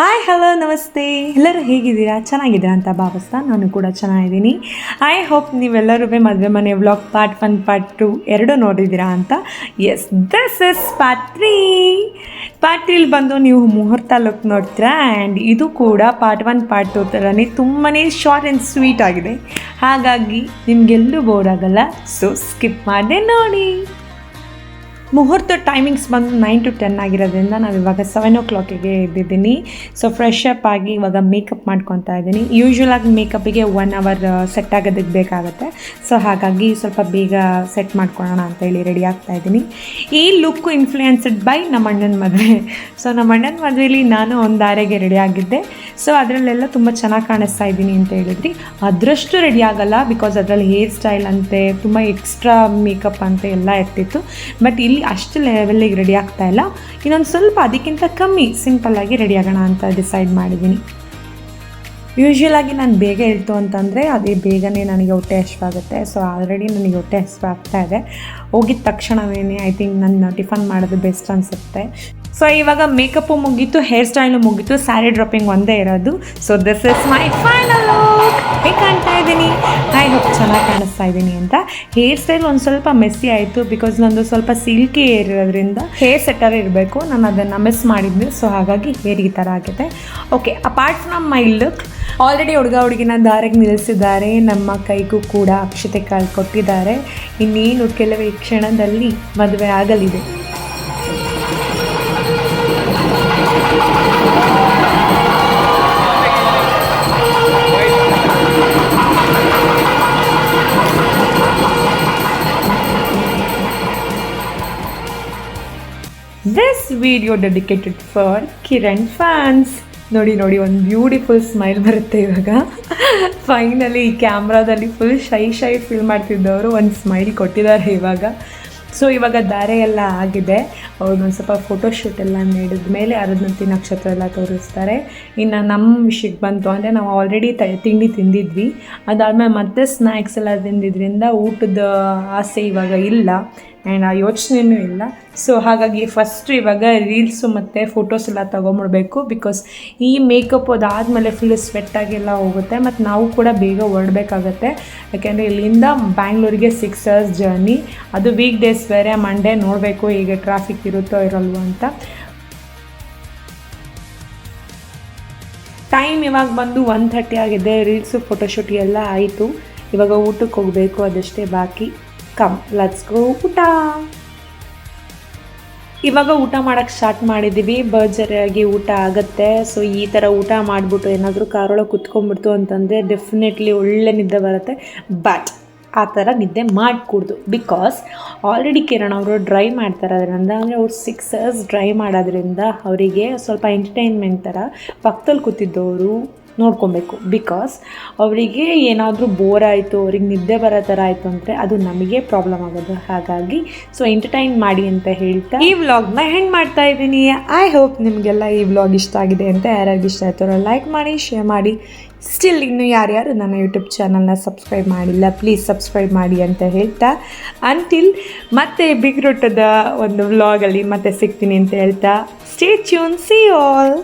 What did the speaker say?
Hi hello ನಮಸ್ತೆ. ಎಲ್ಲರೂ ಹೇಗಿದ್ದೀರಾ? ಚೆನ್ನಾಗಿದ್ದೀರಾ ಅಂತ ಭಾವಿಸ್ತಾ ನಾನು ಕೂಡ ಚೆನ್ನಾಗಿದ್ದೀನಿ. ಐ ಹೋಪ್ ನೀವೆಲ್ಲರೂ ಮದುವೆ ಮನೆ vlog part one part two ಎರಡು ನೋಡಿದ್ದೀರಾ ಅಂತ. Yes this is part three part ತ್ರೀಲಿ ಬಂದು ನೀವು ಮುಹೂರ್ತ ಲುಕ್ ನೋಡ್ತೀರಾ? ಆ್ಯಂಡ್ ಇದು ಕೂಡ ಪಾರ್ಟ್ ಒನ್ ಪಾರ್ಟ್ ಟು ಥರನೇ ತುಂಬಾ ಶಾರ್ಟ್ ಆ್ಯಂಡ್ ಸ್ವೀಟ್ ಆಗಿದೆ. ಹಾಗಾಗಿ ನಿಮಗೆಲ್ಲೂ ಬೋರ್ ಆಗಲ್ಲ. ಸೊ ಸ್ಕಿಪ್ ಮಾಡಿದೆ ನೋಡಿ. ಮುಹೂರ್ತ ಟೈಮಿಂಗ್ಸ್ ಬಂದು ನೈನ್ ಟು ಟೆನ್ ಆಗಿರೋದ್ರಿಂದ ನಾವು ಇವಾಗ ಸೆವೆನ್ ಓ ಕ್ಲಾಕಿಗೆ ಇದ್ದಿದ್ದೀನಿ. ಸೊ ಫ್ರೆಶ್ ಅಪ್ ಆಗಿ ಇವಾಗ ಮೇಕಪ್ ಮಾಡ್ಕೊತಾ ಇದ್ದೀನಿ. ಯೂಶ್ವಲ್ ಆಗಿ ಮೇಕಪ್ಪಿಗೆ ಒನ್ ಅವರ್ ಸೆಟ್ ಆಗೋದಕ್ಕೆ ಬೇಕಾಗುತ್ತೆ. ಸೊ ಹಾಗಾಗಿ ಸ್ವಲ್ಪ ಬೇಗ ಸೆಟ್ ಮಾಡ್ಕೊಳ್ಳೋಣ ಅಂತ ಹೇಳಿ ರೆಡಿ ಆಗ್ತಾ ಇದ್ದೀನಿ. ಈ ಲುಕ್ ಇನ್ಫ್ಲೂಯೆನ್ಸ್ಡ್ ಬೈ ನಮ್ಮ ಅಣ್ಣನ ಮದುವೆ. ಸೊ ನಮ್ಮ ಅಣ್ಣನ ಮದುವೆಯಲ್ಲಿ ನಾನು ಒಂದು ದಾರೆಗೆ ರೆಡಿ ಆಗಿದ್ದೆ. ಸೊ ಅದರಲ್ಲೆಲ್ಲ ತುಂಬ ಚೆನ್ನಾಗಿ ಕಾಣಿಸ್ತಾ ಇದ್ದೀನಿ ಅಂತ ಹೇಳಿದ್ರಿ. ಅದರಷ್ಟು ರೆಡಿ ಆಗಲ್ಲ ಬಿಕಾಸ್ ಅದರಲ್ಲಿ ಹೇರ್ ಸ್ಟೈಲ್ ಅಂತೆ, ತುಂಬ ಎಕ್ಸ್ಟ್ರಾ ಮೇಕಪ್ ಅಂತೆ ಎಲ್ಲ ಇರ್ತಿತ್ತು ಬಟ್ ಇಲ್ಲಿ ಅಷ್ಟು ಲೆವೆಲ್ಲಿಗೆ ರೆಡಿ ಆಗ್ತಾ ಇಲ್ಲ. ಇನ್ನೊಂದು ಸ್ವಲ್ಪ ಅದಕ್ಕಿಂತ ಕಮ್ಮಿ ಸಿಂಪಲ್ಲಾಗಿ ರೆಡಿ ಆಗೋಣ ಅಂತ ಡಿಸೈಡ್ ಮಾಡಿದ್ದೀನಿ. ಯೂಶ್ವಲಾಗಿ ನಾನು ಬೇಗ ಹೇಳ್ತು ಅಂತಂದರೆ ಅದೇ ಬೇಗನೆ ನನಗೆ ಹೊಟ್ಟೆ ಹಸಿವಾಗುತ್ತೆ ಸೊ ಆಲ್ರೆಡಿ ನನಗೆ ಹೊಟ್ಟೆ ಹಸಿವಾಗ್ತಾ ಇದೆ. ಹೋಗಿದ ತಕ್ಷಣವೇ ಐ ಥಿಂಕ್ ನನ್ನ ಟಿಫನ್ ಮಾಡೋದು ಬೆಸ್ಟ್ ಅನಿಸುತ್ತೆ. ಸೊ ಇವಾಗ ಮೇಕಪ್ಪು ಮುಗೀತು ಹೇರ್ ಸ್ಟೈಲು ಮುಗೀತು ಸ್ಯಾರಿ ಡ್ರಾಪಿಂಗ್ ಒಂದೇ ಇರೋದು. So this is my final ಹೇಗೆ ಕಾಣ್ತಾ ಇದ್ದೀನಿ. ಹಾಯ್ ಹೋಪ್ ಚೆನ್ನಾಗಿ ಕಾಣಿಸ್ತಾ ಇದ್ದೀನಿ ಅಂತ. ಹೇರ್ ಸ್ಟೈಲ್ ಒಂದು ಸ್ವಲ್ಪ ಮೆಸ್ಸಿ ಆಯಿತು ಬಿಕಾಸ್ ನಂದು ಸ್ವಲ್ಪ ಸಿಲ್ಕಿ ಏರ್ ಇರೋದ್ರಿಂದ ಹೇರ್ ಸೆಟ್ಟರ್ ಇರಬೇಕು. ನಾನು ಅದನ್ನು ಮಿಸ್ ಮಾಡಿದ್ದೆ ಸೊ ಹಾಗಾಗಿ ಹೇರ್ ಈ ಥರ ಆಗಿದೆ. Okay apart from my look already ಹುಡುಗ ಹುಡುಗಿನ ದಾರಿಗೆ ನಿಲ್ಲಿಸಿದ್ದಾರೆ ನಮ್ಮ ಕೈಗೂ ಕೂಡ ಅಕ್ಷತೆ ಕಾಲು ಕೊಟ್ಟಿದ್ದಾರೆ. ಇನ್ನೇನು ಕೆಲವೇ ಕ್ಷಣದಲ್ಲಿ ಮದುವೆ ಆಗಲಿದೆ. This video dedicated for Kiran fans ನೋಡಿ ನೋಡಿ, ಒಂದು ಬ್ಯೂಟಿಫುಲ್ ಸ್ಮೈಲ್ ಬರುತ್ತೆ ಇವಾಗ. ಫೈನಲಿ ಈ ಕ್ಯಾಮ್ರಾದಲ್ಲಿ ಫುಲ್ ಶೈ ಶೈ ಫೀಲ್ ಮಾಡ್ತಿದ್ದವರು ಒಂದು ಸ್ಮೈಲ್ ಕೊಟ್ಟಿದ್ದಾರೆ ಇವಾಗ. ಸೊ ಇವಾಗ ದಾರೆ ಎಲ್ಲ ಆಗಿದೆ. ಅವ್ರು ಒಂದು ಸ್ವಲ್ಪ ಫೋಟೋಶೂಟ್ ಎಲ್ಲ ನೀಡಿದ ಮೇಲೆ ಅರದ್ನಂತಿ ನಕ್ಷತ್ರ ಎಲ್ಲ ತೋರಿಸ್ತಾರೆ. ಇನ್ನು ನಮ್ಮ ವಿಷಯಕ್ಕೆ ಬಂತು ಅಂದರೆ ನಾವು ಆಲ್ರೆಡಿ ತ, ತಿಂಡಿ ತಿಂದಿದ್ವಿ. ಅದಾದಮೇಲೆ ಮತ್ತೆ ಸ್ನ್ಯಾಕ್ಸ್ ಎಲ್ಲ ತಿಂದಿದ್ರಿಂದ ಊಟದ ಆಸೆ ಇವಾಗ ಇಲ್ಲ. ಆ್ಯಂಡ್ ಆ ಯೋಚನೆಯೂ ಇಲ್ಲ. ಸೊ ಹಾಗಾಗಿ ಫಸ್ಟು ಇವಾಗ ರೀಲ್ಸು ಮತ್ತು ಫೋಟೋಸ್ ಎಲ್ಲ ತೊಗೊಂಬಿಡ್ಬೇಕು ಬಿಕಾಸ್ ಈ ಮೇಕಪ್ ಅದಾದಮೇಲೆ ಫುಲ್ ಸ್ವೆಟ್ಟಾಗೆಲ್ಲ ಹೋಗುತ್ತೆ, ಮತ್ತು ನಾವು ಕೂಡ ಬೇಗ ಹೊರಡಬೇಕಾಗತ್ತೆ. ಯಾಕೆಂದರೆ ಇಲ್ಲಿಂದ ಬ್ಯಾಂಗ್ಳೂರಿಗೆ ಸಿಕ್ಸ್ ಅವರ್ಸ್ ಜರ್ನಿ ಅದು ವೀಕ್ ಡೇಸ್ ಬೇರೆ ಮಂಡೇ ನೋಡಬೇಕು ಈಗ ಟ್ರಾಫಿಕ್ ಇರುತ್ತೋ ಇರಲ್ವೋ ಅಂತ. ಟೈಮ್ ಇವಾಗ ಬಂದು ಒನ್ ಥರ್ಟಿ ಆಗಿದೆ ರೀಲ್ಸು ಫೋಟೋಶೂಟ್ ಎಲ್ಲ ಆಯಿತು. ಇವಾಗ ಊಟಕ್ಕೆ ಹೋಗಬೇಕು, ಅದಷ್ಟೇ ಬಾಕಿ. ಕಮ್ ಲೆಟ್ಸ್ ಗೋ ಊಟ. ಇವಾಗ ಊಟ ಮಾಡೋಕ್ಕೆ ಸ್ಟಾರ್ಟ್ ಮಾಡಿದ್ದೀವಿ ಬರ್ಜರಿಯಾಗಿ ಊಟ ಆಗುತ್ತೆ. ಸೊ ಈ ಥರ ಊಟ ಮಾಡಿಬಿಟ್ಟು ಏನಾದರೂ ಕಾರೊಳಗೆ ಕುತ್ಕೊಂಡ್ಬಿಡ್ತು ಅಂತಂದರೆ ಡೆಫಿನೆಟ್ಲಿ ಒಳ್ಳೆ ನಿದ್ದೆ ಬರುತ್ತೆ. ಬಟ್ ಆ ಥರ ನಿದ್ದೆ ಮಾಡಿಕೊಡ್ದು. ಬಿಕಾಸ್ ಆಲ್ರೆಡಿ ಕಿರಣ್ ಅವರು ಡ್ರೈ ಮಾಡ್ತಾರೆ ಅದರಿಂದ ಅಂದರೆ ಅವ್ರು ಸಿಕ್ಸ್ ಅವರ್ಸ್ ಡ್ರೈ ಮಾಡೋದ್ರಿಂದ ಅವರಿಗೆ ಸ್ವಲ್ಪ ಎಂಟರ್ಟೈನ್ಮೆಂಟ್ ಥರ ಪಕ್ಕದಲ್ಲಿ ಕೂತಿದ್ದವರು ನೋಡ್ಕೊಬೇಕು. ಬಿಕಾಸ್ ಅವರಿಗೆ ಏನಾದರೂ ಬೋರ್ ಆಯಿತು, ಅವ್ರಿಗೆ ನಿದ್ದೆ ಬರೋ ಥರ ಆಯಿತು ಅಂದರೆ ಅದು ನಮಗೆ ಪ್ರಾಬ್ಲಮ್ ಆಗೋದು. ಹಾಗಾಗಿ ಸೊ ಎಂಟರ್ಟೈನ್ ಮಾಡಿ ಅಂತ ಹೇಳ್ತಾ ಈ ವ್ಲಾಗ್ನ ಹೆಂಗೆ ಮಾಡ್ತಾ ಇದ್ದೀನಿ. ಐ ಹೋಪ್ ನಿಮಗೆಲ್ಲ ಈ ವ್ಲಾಗ್ ಇಷ್ಟ ಆಗಿದೆ ಅಂತ ಯಾರ್ಯಾರಿಗೆ ಇಷ್ಟ ಆಯ್ತಾರೋ ಲೈಕ್ ಮಾಡಿ ಶೇರ್ ಮಾಡಿ. ಸ್ಟಿಲ್ ಇನ್ನು ಯಾರ್ಯಾರು ನನ್ನ ಯೂಟ್ಯೂಬ್ ಚಾನಲ್ನ ಸಬ್ಸ್ಕ್ರೈಬ್ ಮಾಡಿಲ್ಲ ಪ್ಲೀಸ್ ಸಬ್ಸ್ಕ್ರೈಬ್ ಮಾಡಿ ಅಂತ ಹೇಳ್ತಾ. ಅಂಟಿಲ್ ಮತ್ತೆ ಬಿಗ್ ರೊಟ್ಟದ ಒಂದು ವ್ಲಾಗಲ್ಲಿ ಮತ್ತೆ ಸಿಗ್ತೀನಿ ಅಂತ ಹೇಳ್ತಾ. Stay tune C all